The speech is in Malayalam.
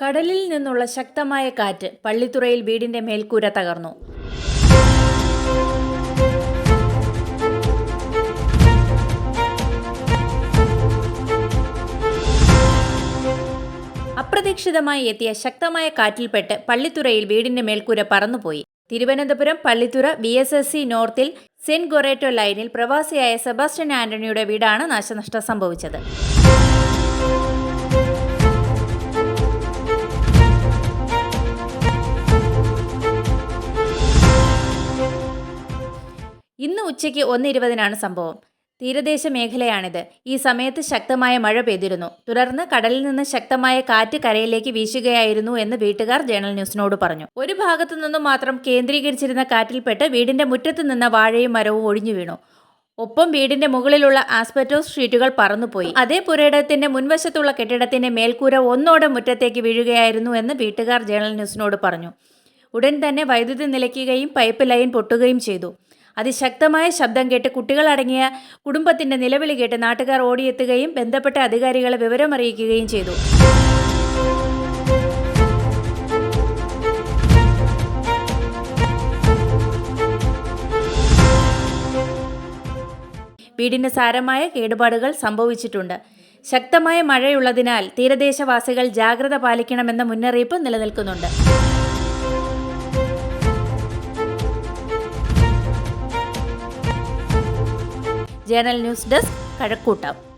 കടലിൽ നിന്നുള്ള ശക്തമായ കാറ്റ് പള്ളിത്തുറയിൽ വീടിന്റെ മേൽക്കൂര തകർന്നു. അപ്രതീക്ഷിതമായി എത്തിയ ശക്തമായ കാറ്റിൽപ്പെട്ട് പള്ളിത്തുറയിൽ വീടിന്റെ മേൽക്കൂര പറന്നുപോയി. Thiruvananthapuram Pallithura B S S C നോർത്തിൽ saint Goretti ലൈനിൽ പ്രവാസിയായ സെബാസ്റ്റ്യൻ ആന്റണിയുടെ വീടാണ് നാശനഷ്ടം സംഭവിച്ചത്. ഇന്ന് ഉച്ചയ്ക്ക് ഒന്ന് ഇരുപതിനാണ് സംഭവം. തീരദേശ മേഖലയാണിത്. ഈ സമയത്ത് ശക്തമായ മഴ പെയ്തിരുന്നു. തുടർന്ന് കടലിൽ നിന്ന് ശക്തമായ കാറ്റ് കരയിലേക്ക് വീശുകയായിരുന്നു എന്ന് വീട്ടുകാർ ജേണൽ ന്യൂസിനോട് പറഞ്ഞു. ഒരു ഭാഗത്തു നിന്നും മാത്രം കേന്ദ്രീകരിച്ചിരുന്ന കാറ്റിൽപ്പെട്ട് വീടിന്റെ മുറ്റത്ത് നിന്ന വാഴയും മരവും ഒഴിഞ്ഞു വീണു. ഒപ്പം വീടിന്റെ മുകളിലുള്ള ആസ്പെറ്റോസ് ഷീറ്റുകൾ പറന്നുപോയി. അതേ പുരയിടത്തിന്റെ മുൻവശത്തുള്ള കെട്ടിടത്തിന്റെ മേൽക്കൂര ഒന്നോടെ മുറ്റത്തേക്ക് വീഴുകയായിരുന്നു എന്ന് വീട്ടുകാർ ജേണൽ ന്യൂസിനോട് പറഞ്ഞു. ഉടൻ തന്നെ വൈദ്യുതി നിലയ്ക്കുകയും പൈപ്പ് ലൈൻ പൊട്ടുകയും ചെയ്തു. അതിശക്തമായ ശബ്ദം കേട്ട് കുട്ടികളടങ്ങിയ കുടുംബത്തിന്റെ നിലവിളി കേട്ട് നാട്ടുകാർ ഓടിയെത്തുകയും ബന്ധപ്പെട്ട അധികാരികളെ വിവരമറിയിക്കുകയും ചെയ്തു. വീടിന് സാരമായ കേടുപാടുകൾ സംഭവിച്ചിട്ടുണ്ട്. ശക്തമായ മഴയുള്ളതിനാൽ തീരദേശവാസികൾ ജാഗ്രത പാലിക്കണമെന്ന മുന്നറിയിപ്പ് നിലനിൽക്കുന്നുണ്ട്. Journal news desk Kazhakkoottam